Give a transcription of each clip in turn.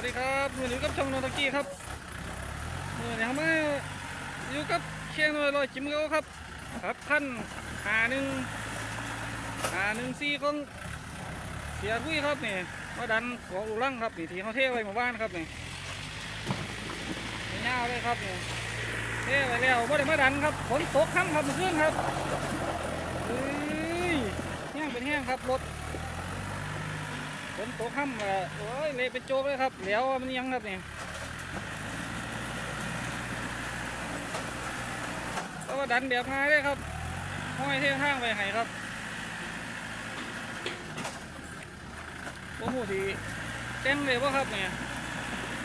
วัสดีครับมือนี้กับช่องโนตกี้ครับมือนี้ทำไมอยู่กับเชียงหน่อยลอยจิมเกาครับ ครับขั้นหาหนึ่งหาหนึ่งซีของเสียกุ้ยครับนี่มาดันของลูลังครับนี่ที่เขาเทไว้หมู่บ้านครับนี่ไม่ยาเลยครับนี่เทไว้แล้วไม่ได้มาดันครับฝนตกค่ำครับเมื่อคืนครับเฮ้ยแห้งเป็นแห้งครับรถ นตกค่ำเอ่อโอ้ยเละเป็นโจกเลยครับเหลียวมันยังครับเนี่แต่ว่าดันแบบง่ายเลยครับห้อยเท่ทางไปให้ครับโอ้โหทีเจ้งเลยว่าครับเนี่ย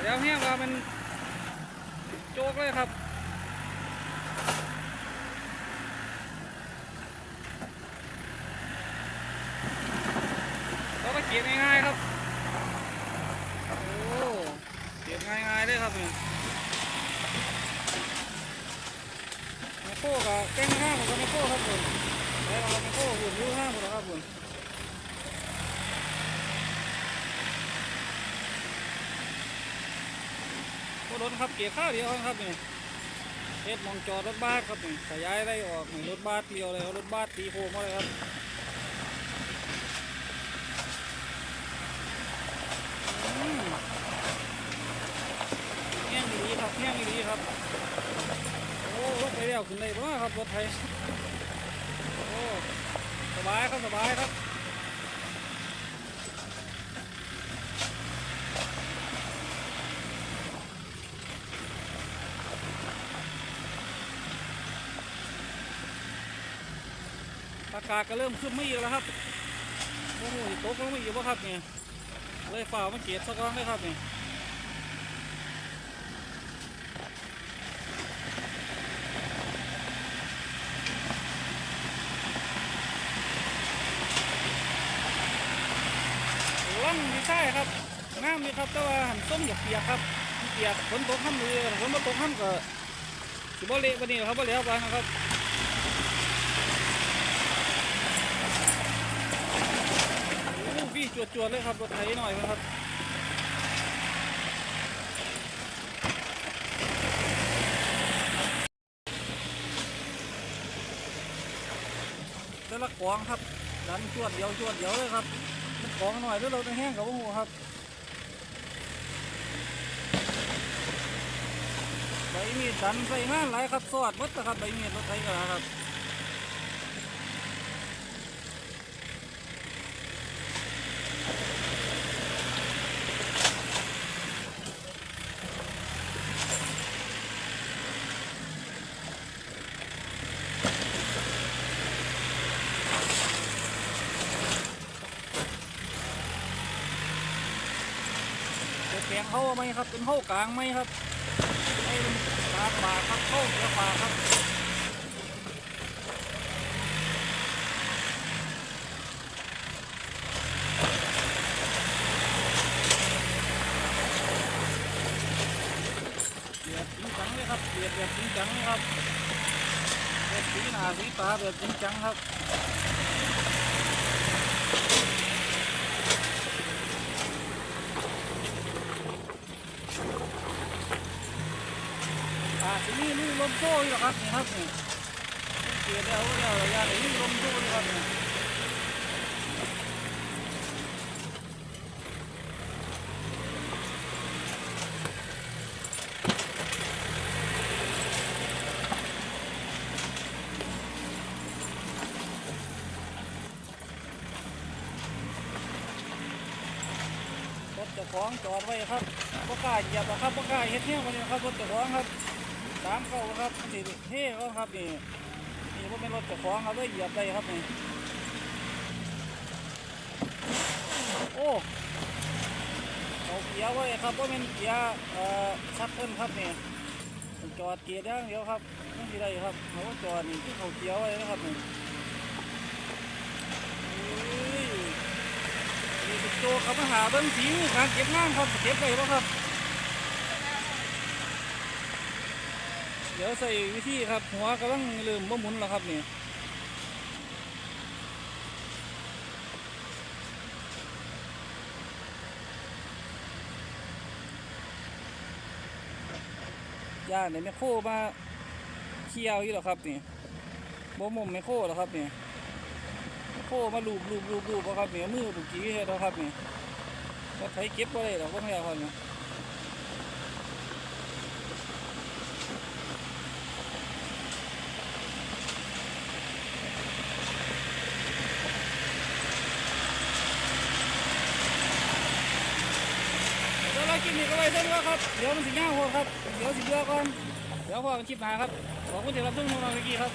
แล้วเนี่ยว่ามันโจกเลยครับเรา ก็เกียบง่ายๆครับโอ้เก็บง่ายๆเลยครับนี่ไมโครกับแก้งห้างกับไมโครครับผมแล้วเอาไมโครหุ่นยูห้างหมดแล้วครับผมโครถครับเกี่ยวข้าวเดียวครับนี่เฮ็ดหมองจอดรถบัสครับนี่ขยายได้ออกนี่รถบัสเดียวเลยเอารถบัสตีโค้งมาเลยครับ อืม แห้งดีครับแห้งดีครับ โอ้รถไปแล้วขึ้นได้บ้าครับรถไทยโอ้สบายครับสบายครับอากาศก็เริ่มขึ้นไม่อีกแล้วครับโอ้โหตกลงไม่อีกวะครับเนี่ย เลยฝ่ามันเกียดสักครั้งเลยครับนี่ล่องดีใช่ครับงามดีครับแต่ว่าหันส้มอย่าเปียกครับเปียกฝนตกห้ามมือฝนมาตกห้ามก็สิบ่เละปานนี้หรอกครับบ่แล้วไปนะครับโอ้พี่ จวดๆเลยครับรถไถหน่อยนะครับแต่ละกองครับดันจวดเดียวจวดเดียวเลยครับมันกองหน่อยแล้วเราจะแห้งกับหัวครับใบมีดดันใส่งานหลายครับสอดหมดนะครับใบมีดรถไถกระครับ งเข้าไหมครับเป็นเข้ากลางไหมครับให้มันปากปาครับเข้าเสียปาครับเดือดจริงจังเลยครับเดือดแบบจริงจังเลยครับเดือดสีหน้าสีตาแบบจริงจังครับ อ่าทีนี้นี่ล มโซ่อยู่หรอครับนี่ครับนี่เกียร์แล้วแล้วระยะนี้ลมโซ่อยู่ครับนี่รถเจ้าของจอดไว้ครับบ่กล้าเหยียบหรอกครับบ่กล้าเฮ็ดเที่ยวมาเนี่ยครับรถเจ้าของครับ ตามเข้าครับมันสิเท่เขาครับนี่นี่ว่าเป็นรถเจ้าของครับเลยเหยียบได้ครับนี่โอ้เขาเกียร์ไว้ครับว่าเป็นเกียร์เอ่อชักเอิ้นครับนี่จอดเกียร์อย่างเดียวครับไม่มีได้ครับเขาว่าจอดนี่ที่เขาเกียร์ไว้นะครับนี่ยนี่เป็นโจเขามาหาเบิ้งสีการเก็บงานครับเก็บไปแล้วครับ เดี๋ยวใส่วิธีครับ หัวกำลังลืมว่าหมุนแล้วครับนี่ย่านในแมคโครมาเคี่ยวอยู่หรอครับนี่บ่มุมแมคโครหรอครับนี่แมคโคมาลูบลูบลูบลูบครับเนี่มือปุกี้หรอครับนี่ก็ใช้เก็บก็ได้หรอกพวกนี้ครับนี่ กินนี่ก็ไว้เส้นว่าครับ เดี๋ยวมันสิง่าหัวครับ เดี๋ยวสิเบื่อก่อน เดี๋ยวพอกันคลิปหน้าครับ ขอบคุณที่รับชมของเราเมื่อกี้ครับ